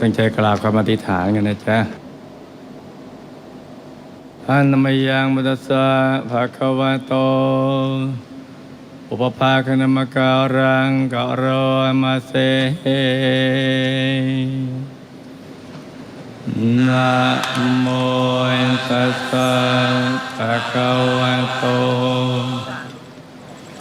ตั้งใจกราบคำอธิษฐานกันนะจ๊ะอันนมยังมุตสสะภะคะวะโต อุปภาคณมการังกะโรมาเซนะโมตัสสะภะคะวะโต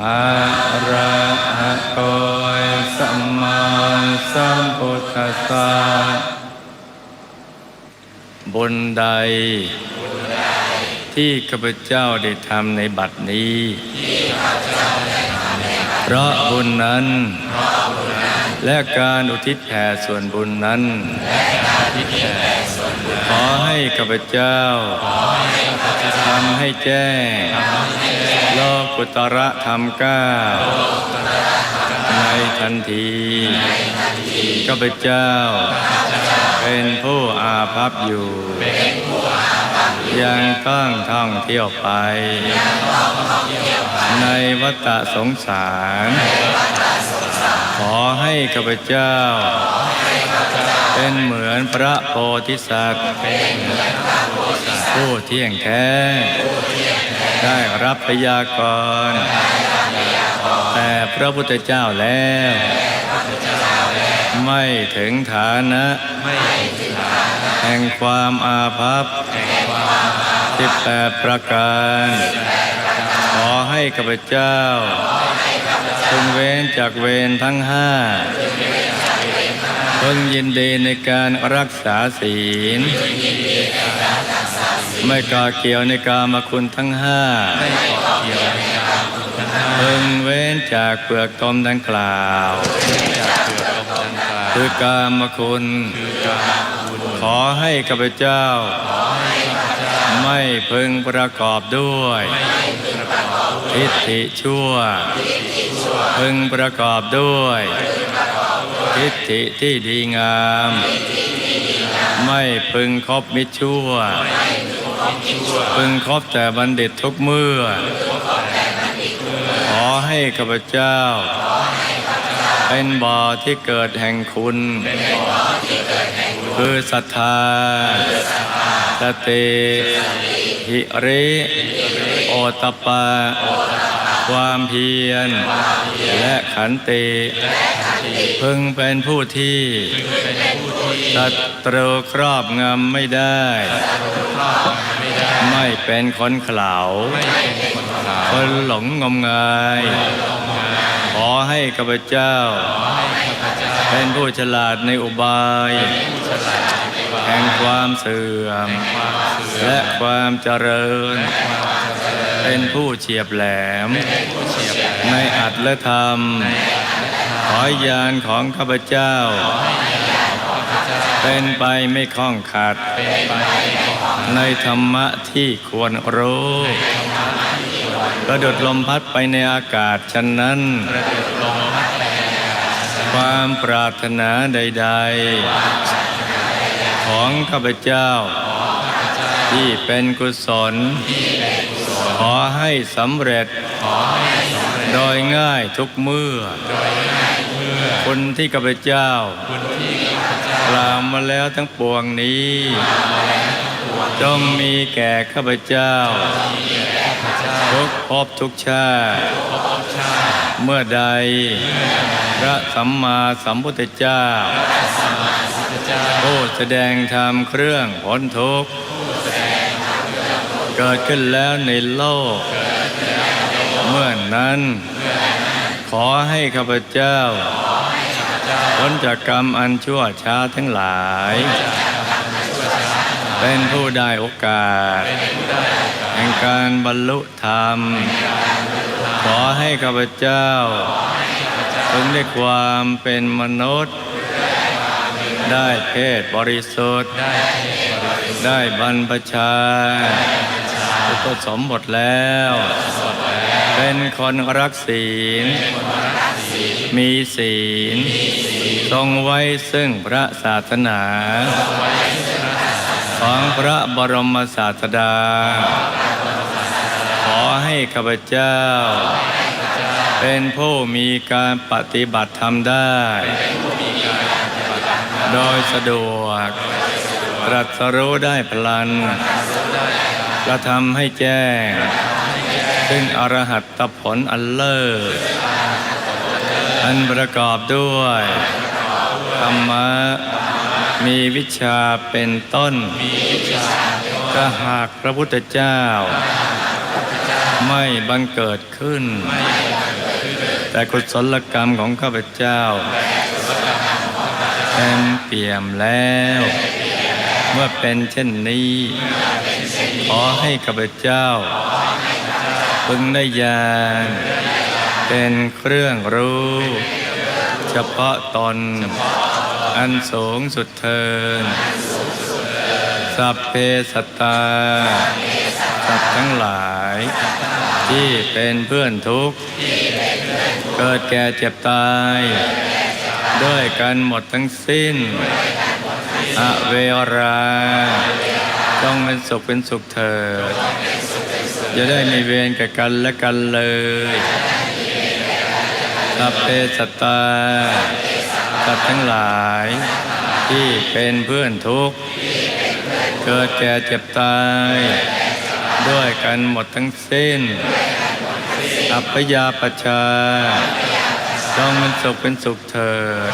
อะระหะโตสัมมาสัมพุทธัสสะบุญใด ที่ข้าพเจ้าได้ทำในบัดนี้ เพราะบุญนั้น และการอุทิศแผ่ส่วนบุญนั้น ขอให้ข้าพเจ้า ทำให้แจ้งโลกุตระธรรมเก้าในทันทีข้าพเจ้า เป็นผู้อาภัพอยู่ ยังต้องท่องเที่ยวไป ในวัฏสงสาร ขอให้ข้าพเจ้า เป็นเหมือนพระโพธิสัตว์ ผู้เที่ยงแท้ ได้รับพยากรณ์แต่พระพุทธเจ้าแล้ว ไม่ถึงฐานะ แห่งความอาภัพสิบแปดประการ ขอให้ข้าพเจ้าพึงเว้นจากเวรทั้งห้าพึงยินดีในการรักษาศีล ไม่ก่อเกี่ยวในกามคุณทั้งห้าพึงเว้นจากเปลือกตมดังกล่าวคือกามคุณขอให้ข้าพเจ้า ไม่พึงประกอบด้วยทิฏฐิชั่ว พึงประกอบด้วยทิฏฐิที่ดีงาม ไม่พึงคบมิชั่ว พึงคบแต่บัณฑิตทุกเมื่อ ขอให้ข้าพเจ้า เป็นบ่อที่เกิดแห่งคุณ คือศรัทธา สติหิริโอตปปะความเพียร และ ขันติ พึงเป็นผู้ที่ศัตรูครอบงำไม่ได้ ไม่เป็นคนเขลาคนหลงงมงาย ขอให้ข้าพเจ้า เป็นผู้ฉลาดในอุบายแห่งความเสื่อม และความเจริญ เป็นผู้เฉียบแหลม ในอัตและธรรม ขอยานของข้าพเจ้า เป็นไปไม่คล้องขัดในธรรมะที่ควรรู้กระโดดลมพัดไปในอากาศฉะนั้น ความปรารถนาใด ๆ ของข้าพเจ้า ที่เป็นกุศล ขอให้สำเร็จ โดยง่ายทุกเมื่อคุณที่ข้าพเจ้ากล่าวมาแล้วทั้งปวงนี้จงมีแก่ข้าพเจ้าทุกภพทุกชาติเมื่อใด พระสัมมาสัมพุทธเจ้าผู้แสดงธรรมเครื่องพ้นทุกข์เกิดขึ้นแล้วในโลก เมื่อนั้น ขอให้ข้าพเจ้าพ้นจากกรรมอันชั่วช้าทั้งหลาย เป็นผู้ได้โอกาส แห่งการบรรลุธรรม ขอให้ข้าพเจ้าพึงได้ความเป็นมนุษย์ ได้เพศบริสุทธิ์ ได้บรรพชาอุปสมบทแล้ว เป็นคนรักศีล มีศีล ทรงไว้ซึ่งพระศาสนา ของพระบรมศาสดา ขอให้ข้าพเจ้า เป็นผู้มีการปฏิบัติธรรมได้ โดยสะดวกตรัสรู้ได้พลันกระทำให้แจ้ง ซึ่งอรหัตผลอันเลิศอันประกอบด้วยธรรมะมีวิชาเป็นต้นถ้าหากพระพุทธเจ้า ไม่บังเกิดขึ้น แต่กุศลกรรมของข้าพเจ้าเต็มเปี่ยมแล้ว เมื่อเป็นเช่นนี้ ขอให้ข้าพเจ้า พึงได้ญาณเป็นเครื่องรู้ เฉพาะตน อันสูงสุดเทิน สัพเพสัตตา สัตว์ทั้งหลาย ที่เป็นเพื่อนทุกข์ เกิดแก่เจ็บตาย ด้วยกันหมดทั้งสิ้น อเวรา ต้องเป็นสุขเป็นสุขเถิด จะได้มีเวรแก่กันและกันเลยสัพเพสัตตาสัตว์ทั้งหลาย ที่เป็นเพื่อนทุกข์ เกิดแก่เจ็บตาย ด้วยกันหมดทั้งสิ้น อัปยาปชชาต้องเป็นสุขเป็นสุขเถิด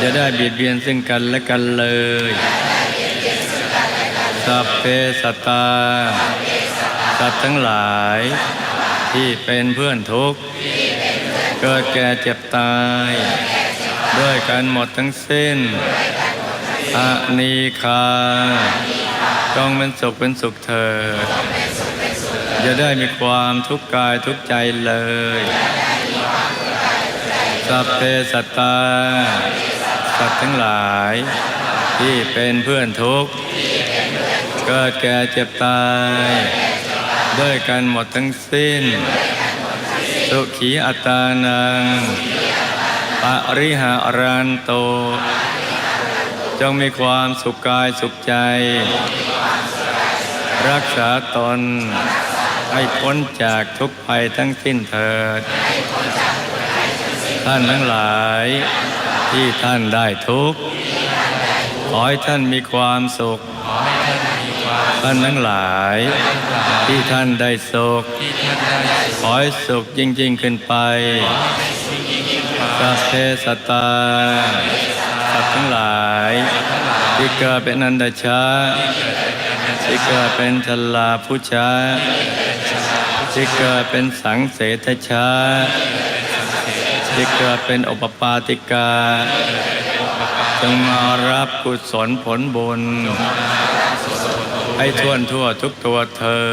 จะได้เบียดเบียนซึ่งกันและกันเลย สัพเพสัตตา สัตว์ทั้งหลาย ที่เป็นเพื่อนทุกข์ เกิดแก่เจ็บตาย ด้วยกันหมดทั้งสิ้นอานีคาจงเป็นสุขเป็นสุขเถิดจะได้มีความทุกข์กายทุกข์ใจเลย สัพเพสัตตา สัตว์ทั้งหลาย ที่เป็นเพื่อนทุกข์ เกิดแก่เจ็บตาย ด้วยกันหมดทั้งสิ้น สุขีอัตานังปริหารันโต จงมีความสุขกายสุขใจ รักษาตน ให้พ้นจากทุกภัยทั้งสิ้นเถิด ท่านทั้งหลายที่ท่านได้ทุกข์ขอให้ท่านมีความสุข ท่านทั้งหลาย ที่ท่านได้สุขขอให้สุขยิ่งยิ่งๆขึ้นไปสัพเพสตาสัตว์ทั้งหลาย ที่เกิดเป็นอนันตชาที่เกิดเป็นชลาผู้ชาที่เกิดเป็นสังเสทชาที่เกิดเป็นอุปปาติกาจงมารับกุศลผลบุญ ให้ทั่วทั่วทุกตัวเธอ